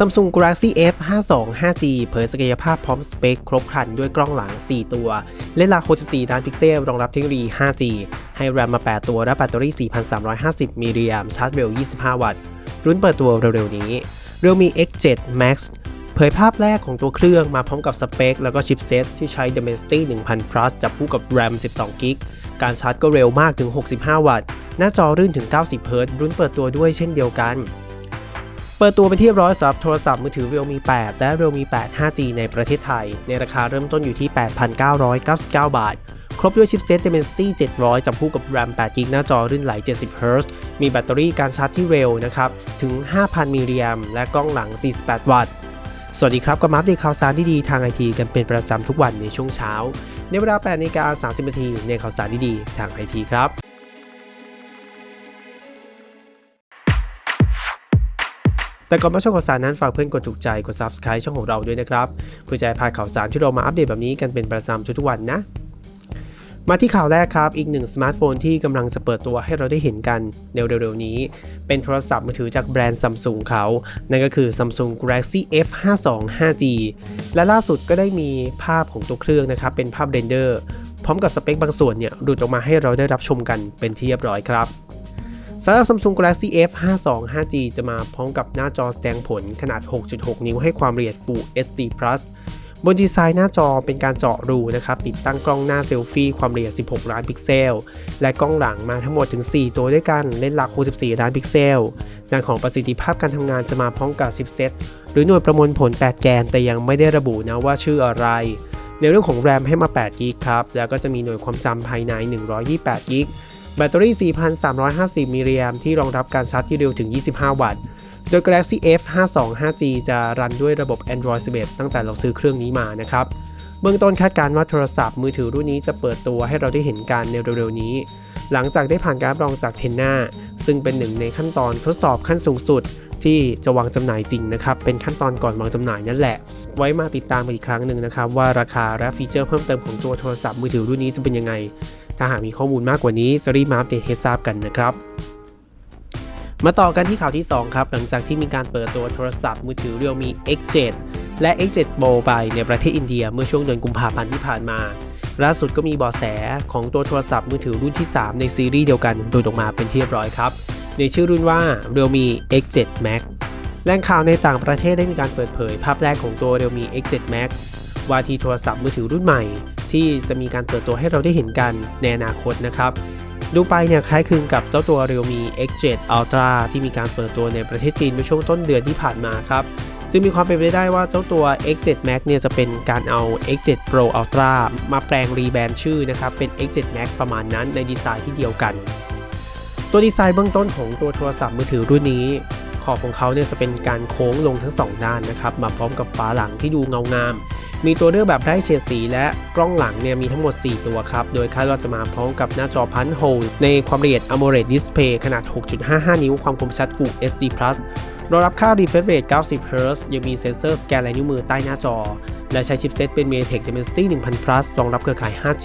Samsung Galaxy F 52 5G เผยศักยภาพพร้อมสเปคครบครันด้วยกล้องหลัง 4 ตัว เลนส์หลัก 64 ล้านพิกเซล รองรับเทคโนโลยี 5G ให้แรมมา 8 ตัวและแบตเตอรี่ 4,350 มิลลิแอมชาร์จเร็ว 25 วัตต์ รุ่นเปิดตัวเร็วๆนี้ Realme X7 Max เผยภาพแรกของตัวเครื่องมาพร้อมกับสเปค แล้วก็ชิปเซตที่ใช้ Dimensity 1000 Plus จับคู่กับ RAM 12 g b การชาร์จก็เร็วมากถึง 65 วัตต์ หน้าจอรื่นถึง 90 Hz รุ่นเปิดตัวด้วยเช่นเดียวกัน เปิดตัวเป็นที่ร้อยสำหรับโทรศัพท์มือถือ Realme 8 และ Realme 8 5G ในประเทศไทย ในราคาเริ่มต้นอยู่ที่ 8,999 บาท ครบด้วยชิปเซต Dimensity 700จับคู่กับ RAM 8 g b หน้าจอรื่นไหล 70 Hz มีแบตเตอรี่การชาร์จที่เร็วนะครับ ถึง 5,000 มิลลิแอมและกล้องหลัง 48 วัตต์ สวัสดีครับก็มาอัปเดตข่าวสารดีๆทางไอทีกันเป็นประจำทุกวันในช่วงเช้า ในเวลา8นาฬิกา30นาทีในข่าวสารดีๆทางไอทีครับ แต่ก่อนมาชมข่าวสารนั้นฝากเพื่อนกดถูกใจกด subscribe ช่องของเราด้วยนะครับเพื่อจะให้พาข่าวสารที่เรามาอัปเดตแบบนี้กันเป็นประจำทุกๆวันนะมาที่ข่าวแรกครับ อีกหนึ่งสมาร์ทโฟนที่กำลังจะเปิดตัวให้เราได้เห็นกันในเร็วๆนี้ เป็นโทรศัพท์มือถือจากแบรนด์ Samsung เขา นั่นก็คือ Samsung Galaxy F 52 5G และล่าสุดก็ได้มีภาพของตัวเครื่องนะครับ เป็นภาพเรนเดอร์ พร้อมกับสเปคบางส่วนเนี่ยหลุดออกมาให้เราได้รับชมกันเป็นที่เรียบร้อยครับ สำหรับ Samsung Galaxy F 52 5G จะมาพร้อมกับหน้าจอแสดงผลขนาด 6.6 นิ้วให้ความละเอียด Full HD Plus บนดีไซน์หน้าจอเป็นการเจาะรูนะครับ ติดตั้งกล้องหน้าเซลฟี่ความละเอียด 16 ล้านพิกเซล และกล้องหลังมาทั้งหมดถึง 4 ตัวด้วยกันเลนส์หลัก 64 ล้านพิกเซลด้านของประสิทธิภาพการทำงานจะมาพร้อมกับชิปเซต หรือหน่วยประมวลผล 8 แกน แต่ยังไม่ได้ระบุนะว่าชื่ออะไร ในเรื่องของแรมให้มา8 g b ครับ แล้วก็จะมีหน่วยความจำภายใน 128 g b แบตเตอรี่ 4,350 มิลลิแอมที่รองรับการชาร์จที่เร็วถึง 25 วัตต์ โดย Galaxy F 52 5G จะรันด้วยระบบ Android 11 ตั้งแต่เราซื้อเครื่องนี้มานะครับ เบื้องต้นคาดการณ์ว่าโทรศัพท์มือถือรุ่นนี้จะเปิดตัวให้เราได้เห็นกันในเร็วๆนี้ หลังจากได้ผ่านการรับรองจากเทนนาซึ่งเป็นหนึ่งในขั้นตอนทดสอบขั้นสูงสุดที่จะวางจำหน่ายจริงนะครับ เป็นขั้นตอนก่อนวางจำหน่ายนั่นแหละ ไว้มาติดตามกันอีกครั้งหนึ่งนะครับ ว่าราคาและฟีเจอร์เพิ่มเติมของตัวโทรศัพท์มือถือรุ่นนี้จะเป็นยังไง ถ้าหากมีข้อมูลมากกว่านี้จะรีบมาอัปเดตให้ทราบกันนะครับมาต่อกันที่ข่าวที่ 2 ครับ หลังจากที่มีการเปิดตัวโทรศัพท์มือถือ Realme X7 และ X7 Pro ไปในประเทศอินเดียเมื่อช่วงเดือนกุมภาพันธ์ที่ผ่านมา ล่าสุดก็มีเบาะแสของตัวโทรศัพท์มือถือรุ่นที่ 3 ในซีรีส์เดียวกันโดยออกมาเป็นที่เรียบร้อยครับ ในชื่อรุ่นว่า Realme X7 Max แหล่งข่าวในต่างประเทศได้มีการเปิดเผยภาพแรกของตัว Realme X7 Max ว่าที่โทรศัพท์มือถือรุ่นใหม่ ที่จะมีการเปิดตัวให้เราได้เห็นกันในอนาคตนะครับ ดูไปเนี่ยคล้ายคลึงกับเจ้าตัว Realme X7 Ultra ที่มีการเปิดตัวในประเทศจีนเมื่อช่วงต้นเดือนที่ผ่านมาครับจึงมีความเป็นไปได้ว่าเจ้าตัว X7 Max เนี่ยจะเป็นการเอา X7 Pro Ultra มาแปลงรีแบรนด์ชื่อนะครับ เป็น X7 Max ประมาณนั้นในดีไซน์ที่เดียวกัน ตัวดีไซน์เบื้องต้นของตัวโทรศัพท์มือถือรุ่นนี้ ขอบของเขาเนี่ยจะเป็นการโค้งลงทั้ง 2 ด้านนะครับ มาพร้อมกับฝาหลังที่ดูเงางาม มีตัวเลือกแบบไร้เฉดสีและกล้องหลังเนี่ยมีทั้งหมด 4 ตัวครับ โดยคาดว่าจะมาพร้อมกับหน้าจอพันโฮลในความละเอียด AMOLED Display ขนาด 6.55 นิ้ว ความคมชัด Full HD Plus รองรับค่า refresh rate 90 Hz ยังมีเซ็นเซอร์สแกนลายนิ้วมือใต้หน้าจอ และใช้ชิปเซตเป็น MediaTek Dimensity 1000 Plus รองรับเครือข่าย 5G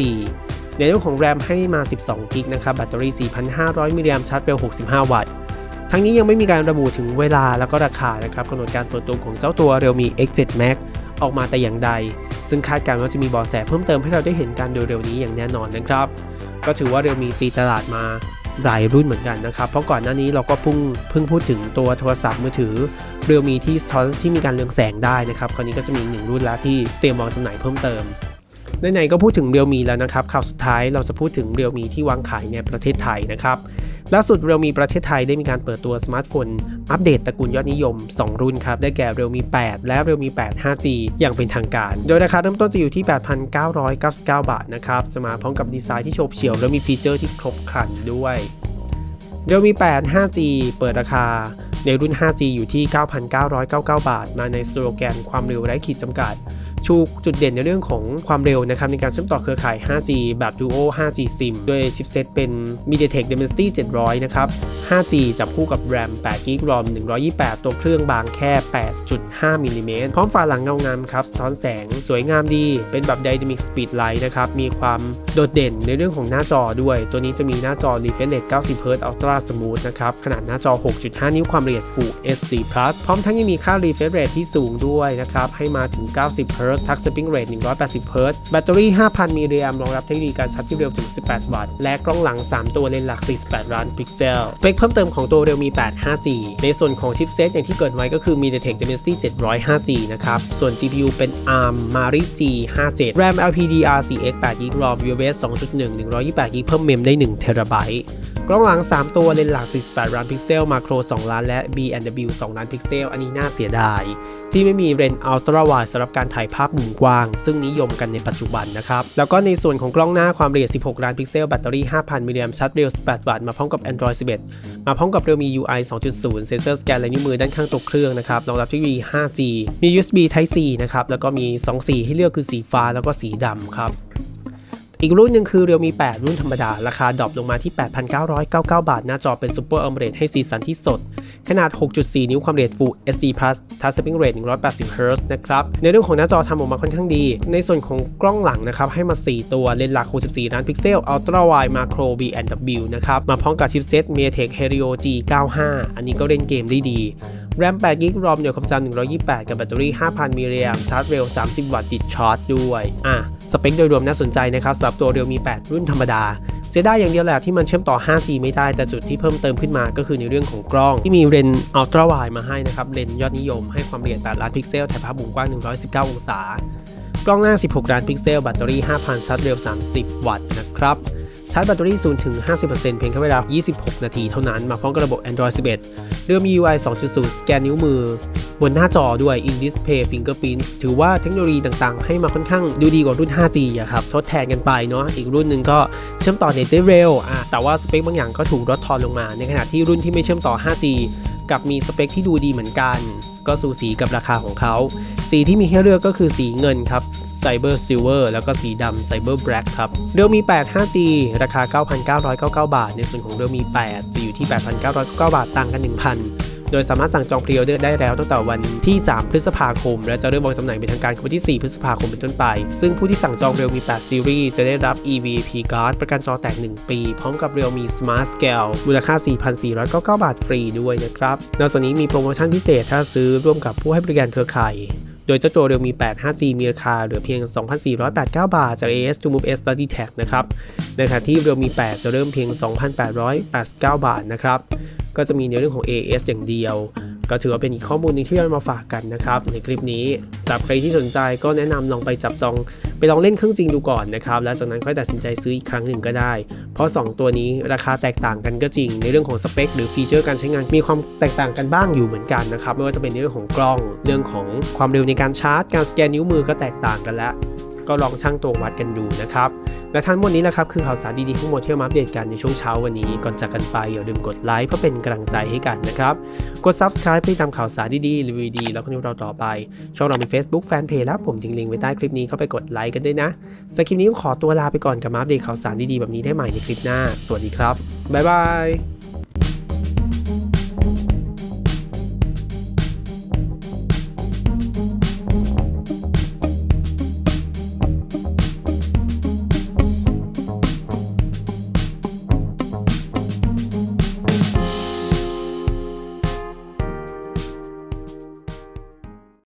ในเรื่องของแรมให้มา 12 g b นะครับ แบตเตอรี่ 4,500 มิลลิแอมชาร์จเร็ว 65 วัตต์ ทั้งนี้ยังไม่มีการระบุถึงเวลาแล้วก็ราคานะครับกำหนดการเปิดตัวของเจ้าตัว Realme X7 Max ออกมาแต่อย่างใด ซึ่งคาดการณ์ว่าจะมีเบาะแสเพิ่มเติมให้เราได้เห็นกันโดยเร็วนี้อย่างแน่นอนนะครับ ก็ถือว่า Realme ตีตลาดมาหลายรุ่นเหมือนกันนะครับ เพราะก่อนหน้านี้เราก็พิ่งเพิ่งพูดถึงตัวโทรศัพท์มือถือ Realme ที่สะท้อนที่มีการเรืองแสงได้นะครับ คราวนี้ก็จะมีอีกหนึ่งรุ่นแล้วที่เตรียมวางจำหน่ายเพิ่มเติมในไหนก็พูดถึง Realme แล้วนะครับข่าวสุดท้ายเราจะพูดถึง Realme ที่วางขายในประเทศไทยนะครับ ล่าสุด Realme ประเทศไทยได้มีการเปิดตัวสมาร์ทโฟนอัปเดตตระกูลยอดนิยม 2 รุ่นครับ ได้แก่ Realme 8และ Realme 8 5G อย่างเป็นทางการ โดยราคาเริ่มต้นจะอยู่ที่ 8,999 บาทนะครับจะมาพร้อมกับดีไซน์ที่โฉบเฉี่ยวและมีฟีเจอร์ที่ครบครันด้วย Realme 8 5G เปิดราคาในรุ่น 5G อยู่ที่ 9,999 บาท มาในสโลแกนความเร็วไร้ขีดจำกัด ชูจุดเด่นในเรื่องของความเร็วนะครับในการเชื่อมต่อเครือข่าย 5G แบบ Duo 5G SIM ด้วยชิปเซตเป็น MediaTek Dimensity 700 นะครับ 5G จับคู่กับ RAM 8 g b ROM 128 ตัวเครื่องบางแค่ 8.5มิลลิเมตรพร้อมฝาหลังเงางามครับสะท้อนแสงสวยงามดี เป็นแบบ Dynamic Speed Light นะครับ มีความโดดเด่นในเรื่องของหน้าจอด้วย ตัวนี้จะมีหน้าจอ Refresh Rate 90 Hz Ultra Smooth นะครับ ขนาดหน้าจอ 6.5 นิ้วความละเอียด Full HD Plus พร้อมทั้งยังมีค่า Refresh Rate ที่สูงด้วยนะครับ ให้มาถึง 90 Hz Touch Spring Rate 180 Hz แบตเตอรี่ 5,000 มิลลิแอมรองรับเทคโนโลยีการชาร์จที่เร็วถึง 18 วัตต์ และกล้องหลัง 3 ตัวเลนส์หลัก 48 ล้านพิกเซลสเปคเพิ่มเติมของตัวเร็วมี 8 5G ในส่วนของชิปเซตอย่างที่เกิดไว้ก็คือ MediaTek Dimensity 700 5G นะครับ ส่วน GPU เป็น ARM Mari G 57 RAM LPDDR4X 8 g b ROM UFS 2.1 128 g b เพิ่มเมมได้1 t b กล้องหลัง 3 ตัวเลนส์หลัก 48 ล้านพิกเซล มาโคร 2 ล้าน และ B&W 2 ล้านพิกเซล อันนี้น่าเสียดาย ที่ไม่มีเลนส์ Ultra Wide สำหรับการถ่ายภาพมุมกว้าง ซึ่งนิยมกันในปัจจุบันนะครับ แล้วก็ในส่วนของกล้องหน้าความละเอียด 16 ล้านพิกเซล แบตเตอรี่ 5,000 มิลลิแอมป์ชาร์จเร็ว 18 วัตต์ มาพร้อมกับ Android 11 มาพร้อมกับ Realme UI 2.0 เซนเซอร์สแกนลายนิ้วมือด้านข้างตัวเครื่องนะครับ รองรับเทคโนโลยี 5G มี USB Type C นะครับ แล้วก็มี 2 สีให้เลือกคือสีฟ้าแล้วก็สีดำครับ อีกรุ่นหนึ่งคือ Realme 8รุ่นธรรมดา ราคาดรอปลงมาที่ 8,999 บาท หน้าจอเป็น Super AMOLED ให้สีสันที่สด ขนาด 6.4 นิ้วความละเอียด Full HD Plus Touch Spring Rate 180 Hz นะครับ ในเรื่องของหน้าจอทำออกมาค่อนข้างดี ในส่วนของกล้องหลังนะครับ ให้มา 4 ตัวเลนส์หลัก 64 ล้านพิกเซล Ultra Wide Macro B&W นะครับ มาพร้อมกับชิปเซต MediaTek Helio G95 อันนี้ก็เล่นเกมได้ดี RAM 8 g b ROM เดียวความจำ128 กับแบตเตอรี่ 5,000มิลลิแอมชาร์จเร็ว 30 วัตต์ติดชาร์จด้วย อะ สเปคโดยรวมน่าสนใจนะครับสำหรับตัว Realme 8รุ่นธรรมดา เสียดายอย่างเดียวแหละที่มันเชื่อมต่อ 5G ไม่ได้ แต่จุดที่เพิ่มเติมขึ้นมาก็คือในเรื่องของกล้อง ที่มีเลนส์ Ultra Wide มาให้นะครับ เลนส์ยอดนิยมให้ความละเอียด 8 ล้านพิกเซล ถ่ายภาพมุมกว้าง 119 องศา กล้องหน้า 16 ล้านพิกเซล แบตเตอรี่ 5,000 ชาร์จเร็ว 30 วัตต์นะครับชาร์จแบตเตอรี่0ถึง 50%เพียงแค่เวลา 26 นาทีเท่านั้น มาพร้อมกับระบบ Android 11 เรื่องมี UI 2.0 สแกนนิ้วมือ บนหน้าจอด้วย In Display Fingerprint ถือว่าเทคโนโลยีต่างๆ ให้มาค่อนข้างดูดีกว่ารุ่น 5G อะครับทดแทนกันไปเนาะอีกรุ่นหนึ่งก็เชื่อมต่อเน็ตได้เร็วอะแต่ว่าสเปคบางอย่างก็ถูกลดทอนลงมา ในขณะที่รุ่นที่ไม่เชื่อมต่อ 5G กับมีสเปคที่ดูดีเหมือนกัน ก็สูสีกับราคาของเขา สีที่มีให้เลือกก็คือสีเงินครับ Cyber Silver แล้วก็สีดำ Cyber Black ครับ Realme 8 5G ราคา 9,999 บาท ในส่วนของ Realme 8จะอยู่ที่ 8,999 บาท ต่างกัน 1,000 โดยสามารถสั่งจองพรีออเดอร์ได้แล้วตั้งแต่วันที่ 3 พฤษภาคม และจะเริ่มวางจำหน่ายเป็นทางการคือวันที่ 4 พฤษภาคมเป็นต้นไป ซึ่งผู้ที่สั่งจอง Realme 8 Series จะได้รับ EVP Card ประกันจอแตก 1 ปี พร้อมกับ Realme Smart Scale มูลค่า 4,499 บาทฟรีด้วยนะครับ นอกจากนี้มีโปรโมชั่นพิเศษถ้าซื้อร่วมกับผู้ให้บริการเครือข่ายโดยเจ้าตัว Realme 8 5G มีราคาเหลือเพียง 2,489 บาท จาก AS to Move S Study Tag นะครับ ในขณะที่ Realme 8จะเริ่มเพียง 2,889 บาทนะครับ ก็จะมีในเรื่องของ AS อย่างเดียว ก็ถือว่าเป็นอีกข้อมูลหนึงที่เรามาฝากกันนะครับ ในคลิปนี้สำหรับใครที่สนใจก็แนะนำลองไปจับจอง ไปลองเล่นเครื่องจริงดูก่อนนะครับ แล้วจากนั้นค่อยตัดสินใจซื้ออีกครั้งหนึ่งก็ได้ เพราะ 2 ตัวนี้ราคาแตกต่างกันก็จริง ในเรื่องของสเปคหรือฟีเจอร์การใช้งานมีความแตกต่างกันบ้างอยู่เหมือนกันนะครับไม่ว่าจะเป็นในเรื่องของกล้องเรื่องของความเร็วในการชาร์จ การสแกนนิ้วมือก็แตกต่างกันแล้ว ก็ลองชั่งตัววัดกันดูนะครับ และทั้งหมดนี้แหละครับคือข่าวสารดีๆทั้งหมดที่มาอัปเดตกันในช่วงเช้าวันนี้ ก่อนจากกันไปอย่าลืมกดไลค์เพื่อเป็นกำลังใจให้กันนะครับ กด subscribe เพื่อตามข่าวสารดีๆรีวิวดีแล้วก็นิวเราต่อไป ช่องเรามี Facebook Fanpage แล้วผมทิ้งลิงก์ไว้ใต้คลิปนี้เข้าไปกดไลค์กันด้วยนะสำหรับคลิปนี้ก็ขอตัวลาไปก่อนกับมาอัปเดตข่าวสารดีๆแบบนี้ได้ใหม่ในคลิปหน้า สวัสดีครับบ๊ายบาย